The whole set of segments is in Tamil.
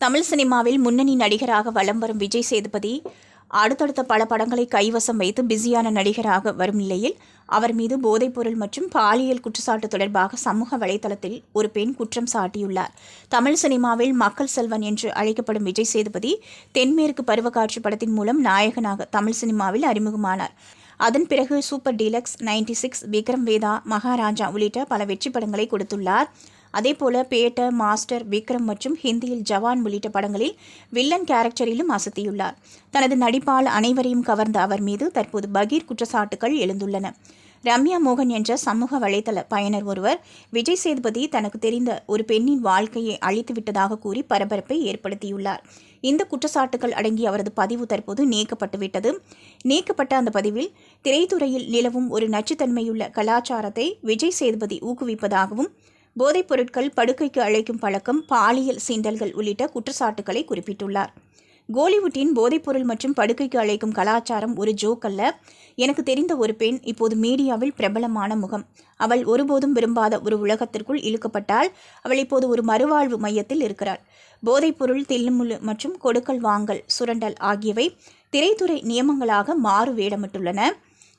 தமிழ் சினிமாவில் முன்னணி நடிகராக வலம் வரும் விஜய் சேதுபதி அடுத்தடுத்த பல படங்களை கைவசம் வைத்து பிஸியான நடிகராக வரும் நிலையில் அவர் மீது போதைப்பொருள் மற்றும் பாலியல் குற்றச்சாட்டு தொடர்பாக சமூக வலைதளத்தில் ஒரு பெண் குற்றம் சாட்டியுள்ளார். தமிழ் சினிமாவில் மக்கள் செல்வன் என்று அழைக்கப்படும் விஜய் சேதுபதி தென்மேற்கு பருவக்காட்சி படத்தின் மூலம் நாயகனாக தமிழ் சினிமாவில் அறிமுகமானார். அதன் பிறகு super deluxe ninety six Vikram Vedha Maharaja உள்ளிட்ட பல வெற்றி படங்களை கொடுத்துள்ளார். அதேபோல பேட்ட மாஸ்டர் விக்ரம் மற்றும் ஹிந்தியில் ஜவான் உள்ளிட்ட படங்களில் வில்லன் கேரக்டரிலும் அசத்தியுள்ளார். தனது நடிப்பால் அனைவரையும் கவர்ந்த அவர் மீது தற்போது பகீர் குற்றச்சாட்டுகள் எழுந்துள்ளன. ரம்யா மோகன் என்ற சமூக வலைதள பயனர் ஒருவர் விஜய் சேதுபதி தனக்கு தெரிந்த ஒரு பெண்ணின் வாழ்க்கையை அழித்து விட்டதாக கூறி பரபரப்பை ஏற்படுத்தியுள்ளார். இந்த குற்றச்சாட்டுகள் அடங்கிய அவரது பதிவு தற்போது நீக்கப்பட்டுவிட்டது நீக்கப்பட்ட அந்த பதிவில் திரைத்துறையில் நிலவும் ஒரு நச்சுத்தன்மையுள்ள கலாச்சாரத்தை விஜய் சேதுபதி ஊக்குவிப்பதாகவும் போதைப் பொருட்கள் படுக்கைக்கு அழைக்கும் பழக்கம் பாலியல் சீண்டல்கள் உள்ளிட்ட குற்றச்சாட்டுகளை குறிப்பிட்டுள்ளார். கோலிவுட்டின் போதைப்பொருள் மற்றும் படுக்கைக்கு அழைக்கும் கலாச்சாரம் ஒரு ஜோக் அல்ல. எனக்கு தெரிந்த ஒரு பெண் இப்போது மீடியாவில் பிரபலமான முகம். அவள் ஒருபோதும் விரும்பாத ஒரு உலகத்திற்குள் இழுக்கப்பட்டால் அவள் இப்போது ஒரு மறுவாழ்வு மையத்தில் இருக்கிறாள். போதைப்பொருள் தில்லுமுள்ளு மற்றும் கொடுக்கல் வாங்கல் சுரண்டல் ஆகியவை திரைத்துறை நியமங்களாக மாறு வேடமிட்டுள்ளன.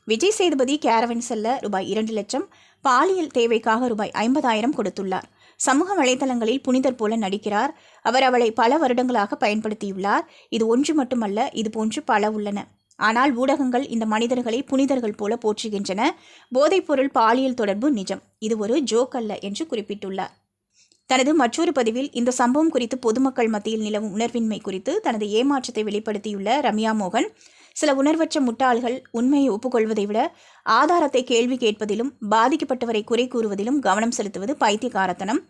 விஜய் சேதுபதி கேரவன் செல்ல ரூபாய் இரண்டு லட்சம் பாலியல் தேவைக்காக ரூபாய் ஐம்பதாயிரம் கொடுத்துள்ளார். சமூக வலைதளங்களில் புனிதர் போல நடிக்கிறார். அவர் அவளை பல வருடங்களாக பயன்படுத்தியுள்ளார். இது ஒன்று மட்டுமல்ல இது போன்று பல உள்ளன. ஆனால் ஊடகங்கள் இந்த மனிதர்களை புனிதர்கள் போல போற்றுகின்றன. போதைப்பொருள் பாலியல் தொடர்பு நிஜம். இது ஒரு ஜோக் அல்ல என்று குறிப்பிட்டுள்ளார். தனது மற்றொரு பதிவில் இந்த சம்பவம் குறித்து பொதுமக்கள் மத்தியில் நிலவும் உணர்வின்மை குறித்து தனது ஏமாற்றத்தை வெளிப்படுத்தியுள்ள ரம்யா மோகன் சில உணர்வற்ற முட்டாள்கள் உண்மையை ஒப்புக்கொள்வதை விட ஆதாரத்தை கேள்வி கேட்பதிலும் பாதிக்கப்பட்டவரை குறை கூறுவதிலும் கவனம் செலுத்துவது பைத்தியகாரத்தனம்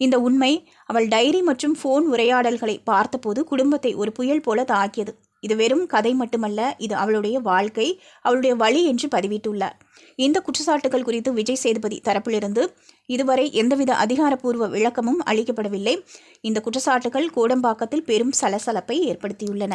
இந்த உண்மை அவள் டைரி மற்றும் ஃபோன் உரையாடல்களை பார்த்தபோது குடும்பத்தை ஒரு புயல் போல தாக்கியது. இது வெறும் கதை மட்டுமல்ல இது அவளுடைய வாழ்க்கை அவளுடைய வழி என்று பதிவிட்டுள்ளார். இந்த குற்றச்சாட்டுகள் குறித்து விஜய் சேதுபதி தரப்பிலிருந்து இதுவரை எந்தவித அதிகாரப்பூர்வ விளக்கமும் அளிக்கப்படவில்லை. இந்த குற்றச்சாட்டுகள் கோடம்பாக்கத்தில் பெரும் சலசலப்பை ஏற்படுத்தியுள்ளன.